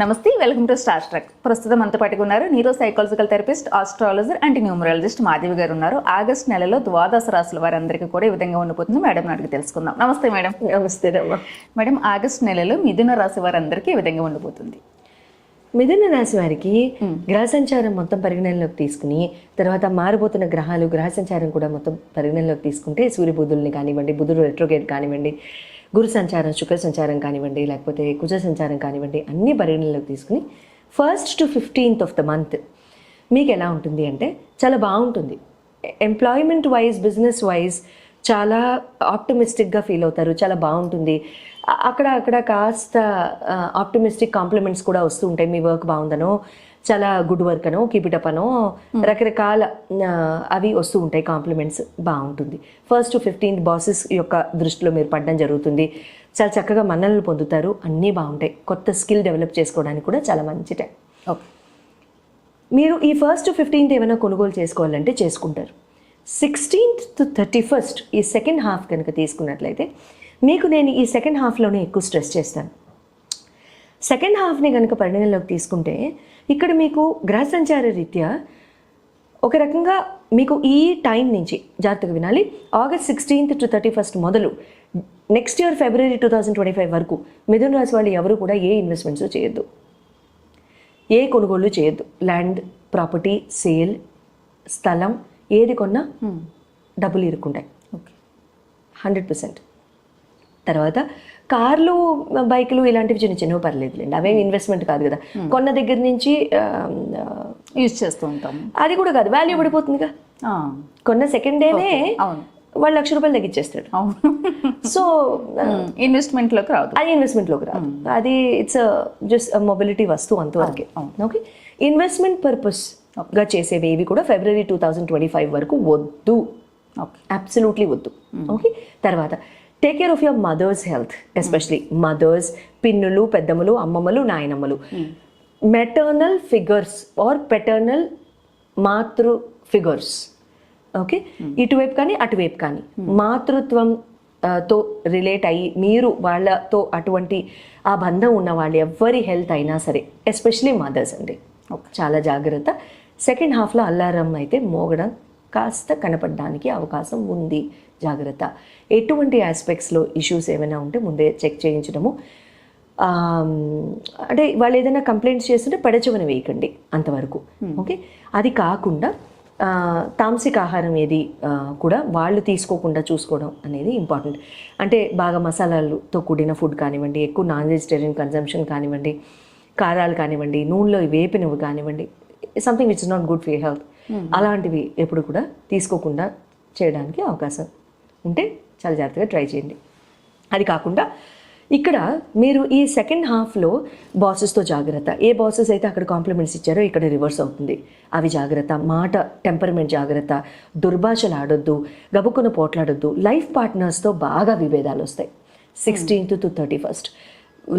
నమస్తే welcome to star truck. ప్రస్తుతం అంత పట్టుకున్నారు neuro psychological therapist astrologer and numerologist Madhavi గారు ఉన్నారు. ఆగస్ట్ నెలలో ద్వాదశ రాశుల వారందరికీ కూడా ఈ విధంగా ఉండిపోతుంది. మేడం అడిగి తెలుసుకుందాం. నమస్తే మేడం. నమస్తే మేడం ఆగస్ట్ నెలలో మిథున రాశి వారందరికీ ఈ విధంగా ఉండిపోతుంది. మిథున రాశి వారికి గ్రహ సంచారం మొత్తం పరిగణనలోకి తీసుకుని తర్వాత మారిపోతున్న గ్రహాలు గ్రహ సంచారం కూడా మొత్తం పరిగణనలోకి తీసుకుంటే సూర్య బుధుల్ని కానివ్వండి బుధుడు రెట్రోగేట్ కానివ్వండి గురు సంచారం శుక్ర సంచారం కానివ్వండి లేకపోతే కుజ సంచారం కానివ్వండి అన్ని పరిగణనలోకి తీసుకుని first to fifteenth of the month మీకు ఎలా ఉంటుంది అంటే చాలా బాగుంటుంది. ఎంప్లాయ్మెంట్ వైజ్ బిజినెస్ వైజ్ చాలా ఆప్టమిస్టిక్గా ఫీల్ అవుతారు చాలా బాగుంటుంది. అక్కడ అక్కడ కాస్త ఆప్టమిస్టిక్ కాంప్లిమెంట్స్ కూడా వస్తూ ఉంటాయి. మీ వర్క్ బాగుందనో చాలా గుడ్ వర్క్ అనో కీప్ ఇట్ అప్ అనో రకరకాల అవి వస్తూ ఉంటాయి కాంప్లిమెంట్స్ బాగుంటుంది. ఫస్ట్ ఫిఫ్టీన్త్ బాసెస్ యొక్క దృష్టిలో మీరు పడడం జరుగుతుంది. చాలా చక్కగా మన్ననలు పొందుతారు అన్నీ బాగుంటాయి. కొత్త స్కిల్ డెవలప్ చేసుకోవడానికి కూడా చాలా మంచి టైం ఓకే మీరు ఈ ఫస్ట్ ఫిఫ్టీన్త్ ఏమైనా కొనుగోలు చేసుకోవాలంటే చేసుకుంటారు. సిక్స్టీన్త్ టు థర్టీ ఫస్ట్ ఈ సెకండ్ హాఫ్ కనుక తీసుకున్నట్లయితే మీకు నేను ఈ సెకండ్ హాఫ్లోనే ఎక్కువ స్ట్రెస్ చేస్తాను. సెకండ్ హాఫ్ని కనుక పరిగణనలోకి తీసుకుంటే ఇక్కడ మీకు గ్రహ సంచార రీత్యా ఒక రకంగా మీకు ఈ టైం నుంచి జాగ్రత్తగా వినాలి. August sixteenth to thirty first మొదలు next year February two thousand twenty five వరకు మిథున రాశి వాళ్ళు ఎవరు కూడా ఏ ఇన్వెస్ట్మెంట్స్ చేయొద్దు. ఏ కొనుగోలు చేయొద్దు. ల్యాండ్ ప్రాపర్టీ సేల్ స్థలం ఏది కొన్నా డబ్బులు ఇరుక్కుంటాయి. Okay hundred percent. తర్వాత కార్లు బైకులు ఇలాంటివి చిన్న చిన్నవి పర్లేదులేండి. అవేం ఇన్వెస్ట్మెంట్ కాదు కదా. కొన్న దగ్గర నుంచి యూజ్ చేస్తూ ఉంటాం. అది కూడా కాదు. వాల్యూ పడిపోతుందిగా. ఆ, కొన్న సెకండ్ డేనే వాళ్ళు లక్ష రూపాయలు తగ్గించేస్తాడు. సో ఇన్వెస్ట్మెంట్లోకి రాదు. అది ఇన్వెస్ట్మెంట్లోకి రాదు. అది ఇట్స్ జస్ట్ మొబిలిటీ వస్తువు అంతవరకే. ఓకే ఇన్వెస్ట్మెంట్ పర్పస్గా చేసేవి ఏవి కూడా February two thousand twenty five వరకు వద్దు. అబ్సల్యూట్లీ వద్దు. ఓకే తర్వాత take care of your mothers health especially mothers పిన్నులు పెద్దమ్మలు అమ్మమ్మలు నాయనమ్మలు. మెటర్నల్ ఫిగర్స్ ఆర్ పెటర్నల్ మాతృ ఫిగర్స్ ఓకే ఇటువైపు కానీ అటువైపు కానీ. మాతృత్వం ఆ, తో రిలేట్ అయ్యి మీరు వాళ్ళతో అటువంటి ఆ బంధం ఉన్న వాళ్ళు ఎవరి హెల్త్ అయినా సరే ఎస్పెషలీ మదర్స్ అండి. చాలా జాగ్రత్త. సెకండ్ హాఫ్లో అల్లారం అయితే మోగడం కాస్త కనపడడానికి అవకాశం ఉంది. జాగ్రత్త. ఎటువంటి ఆస్పెక్ట్స్లో ఇష్యూస్ ఏమైనా ఉంటే ముందే చెక్ చేయించడము. అంటే వాళ్ళు ఏదైనా కంప్లైంట్స్ చేస్తుంటే పెడచవని వేయకండి అంతవరకు. ఓకే అది కాకుండా ఆ, తామసిక ఆహారం ఏది కూడా వాళ్ళు తీసుకోకుండా చూసుకోవడం అనేది ఇంపార్టెంట్ అంటే బాగా మసాలాలతో కూడిన ఫుడ్ కానివ్వండి ఎక్కువ నాన్ వెజిటేరియన్ కన్జంప్షన్ కానివ్వండి కారాలు కానివ్వండి నూనెలో వేపినవి కానివ్వండి something which is not good for health అలాంటివి ఎప్పుడు కూడా తీసుకోకుండా చేయడానికి అవకాశం ఉంటే చాలా జాగ్రత్తగా ట్రై చేయండి. అది కాకుండా ఇక్కడ మీరు ఈ సెకండ్ హాఫ్లో బాసెస్తో జాగ్రత్త. ఏ బాసెస్ అయితే అక్కడ కాంప్లిమెంట్స్ ఇచ్చారో ఇక్కడ రివర్స్ అవుతుంది. అవి జాగ్రత్త మాట టెంపర్మెంట్ జాగ్రత్త దుర్భాషలు ఆడొద్దు గబుక్కున పోట్లాడొద్దు లైఫ్ పార్ట్నర్స్తో బాగా విభేదాలు వస్తాయి. Sixteenth to thirty first.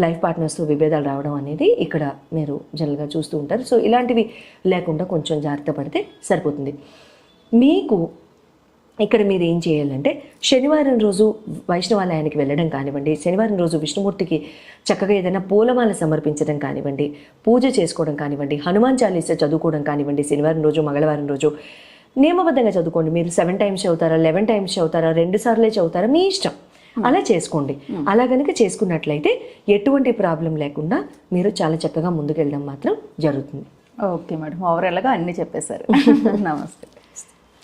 Life పార్ట్నర్స్తో విభేదాలు రావడం అనేది ఇక్కడ మీరు జనరల్గా చూస్తూ ఉంటారు. సో ఇలాంటివి లేకుండా కొంచెం జాగ్రత్త పడితే సరిపోతుంది. మీకు ఇక్కడ మీరు ఏం చేయాలంటే శనివారం రోజు వైష్ణవాలయానికి వెళ్ళడం కానివ్వండి శనివారం రోజు విష్ణుమూర్తికి చక్కగా ఏదైనా పూలమాల సమర్పించడం కానివ్వండి పూజ చేసుకోవడం కానివ్వండి హనుమాన్ చాలీస చదువుకోవడం కానివ్వండి శనివారం రోజు మంగళవారం రోజు నియమబద్ధంగా చదువుకోండి. మీరు సెవెన్ టైమ్స్ చదువుతారా లెవెన్ టైమ్స్ చదువుతారా రెండు సార్లే చదువుతారా మీ ఇష్టం. అలా చేసుకోండి. అలా కనుక చేసుకున్నట్లయితే ఎటువంటి ప్రాబ్లం లేకుండా మీరు చాలా చక్కగా ముందుకెళ్ళడం మాత్రం జరుగుతుంది. Okay madam. ఓవరాల్గా అన్నీ చెప్పేశారు. నమస్తే.